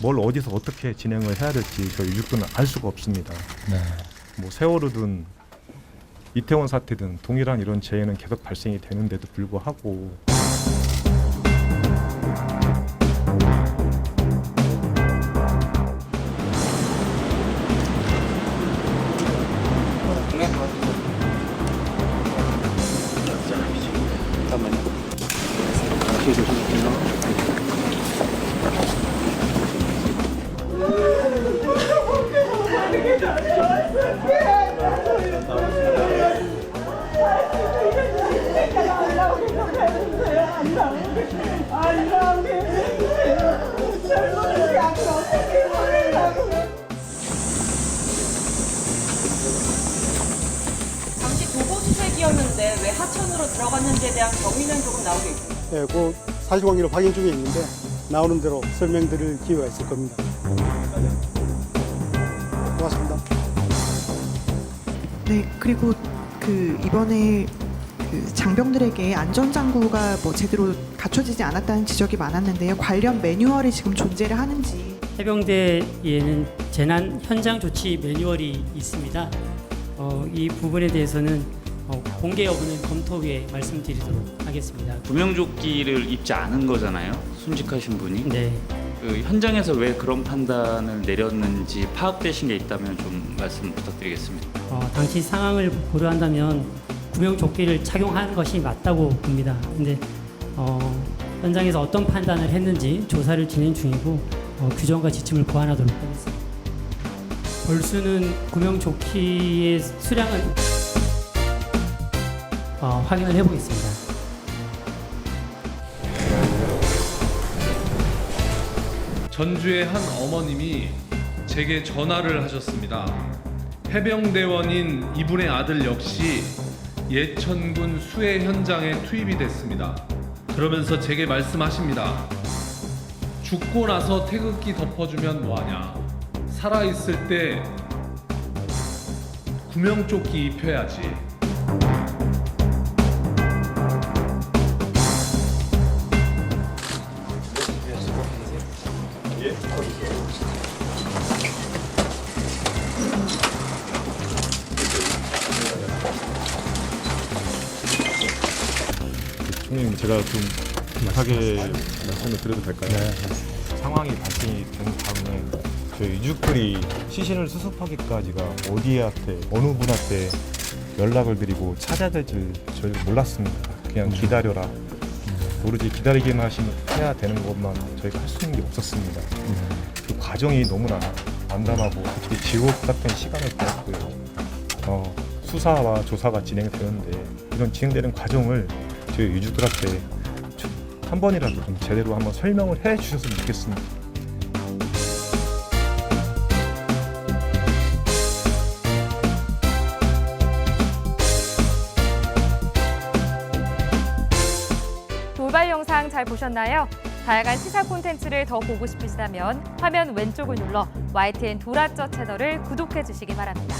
뭘 어디서 어떻게 진행을 해야 될지 저희 유족들은 알 수가 없습니다. 네. 뭐 세월호든 이태원 사태든 동일한 이런 재해는 계속 발생이 되는데도 불구하고 당시 도보 수색이었는데 왜 하천으로 들어갔는지에 대한 경위는 조금 나오고 있습니다. 예, 그 사실관계를 확인 중에 있는데 나오는 대로 설명드릴 기회가 있을 겁니다. 고맙습니다. 네, 그리고 그 이번에 그 장병들에게 안전 장구가 뭐 제대로 갖춰지지 않았다는 지적이 많았는데요. 관련 매뉴얼이 지금 존재를 하는지 해병대에는 재난 현장 조치 매뉴얼이 있습니다. 어, 이 부분에 대해서는 어, 공개 여부는 검토 후에 말씀드리도록 하겠습니다. 구명조끼를 입지 않은 거잖아요. 순직하신 분이. 네, 그 현장에서 왜 그런 판단을 내렸는지 파악되신 게 있다면 좀 말씀 부탁드리겠습니다. 어, 당시 상황을 고려한다면 구명 조끼를 착용하는 것이 맞다고 봅니다. 근데 어, 현장에서 어떤 판단을 했는지 조사를 진행 중이고 어, 규정과 지침을 보완하도록 하겠습니다. 벌수는 구명 조끼의 수량은 어, 확인을 해보겠습니다. 전주의 한 어머님이 제게 전화를 하셨습니다. 해병대원인 이분의 아들 역시 예천군 수해 현장에 투입이 됐습니다. 그러면서 제게 말씀하십니다. 죽고 나서 태극기 덮어주면 뭐하냐? 살아있을 때 구명조끼 입혀야지. 총님 제가 좀 급하게 말씀을 드려도 될까요? 상황이 발생이 된 다음에 저희 유족들이 시신을 수습하기까지가 어디한테 어느 분한테 연락을 드리고 찾아야 될지 저희 몰랐습니다. 그냥 기다려라. 오로지 기다리기만 하시면 해야 되는 것만 저희가 할 수 있는 게 없었습니다. 그 과정이 너무나 난감하고 솔직히 지옥 같은 시간을 보냈고요. 어, 수사와 조사가 진행되는데 이런 진행되는 과정을 저희 유족들한테 좀- 한 번이라도 좀 제대로 한번 설명을 해 주셨으면 좋겠습니다. 돌발 영상 잘 보셨나요? 다양한 시사 콘텐츠를 더 보고 싶으시다면 화면 왼쪽을 눌러 YTN 도라저 채널을 구독해 주시기 바랍니다.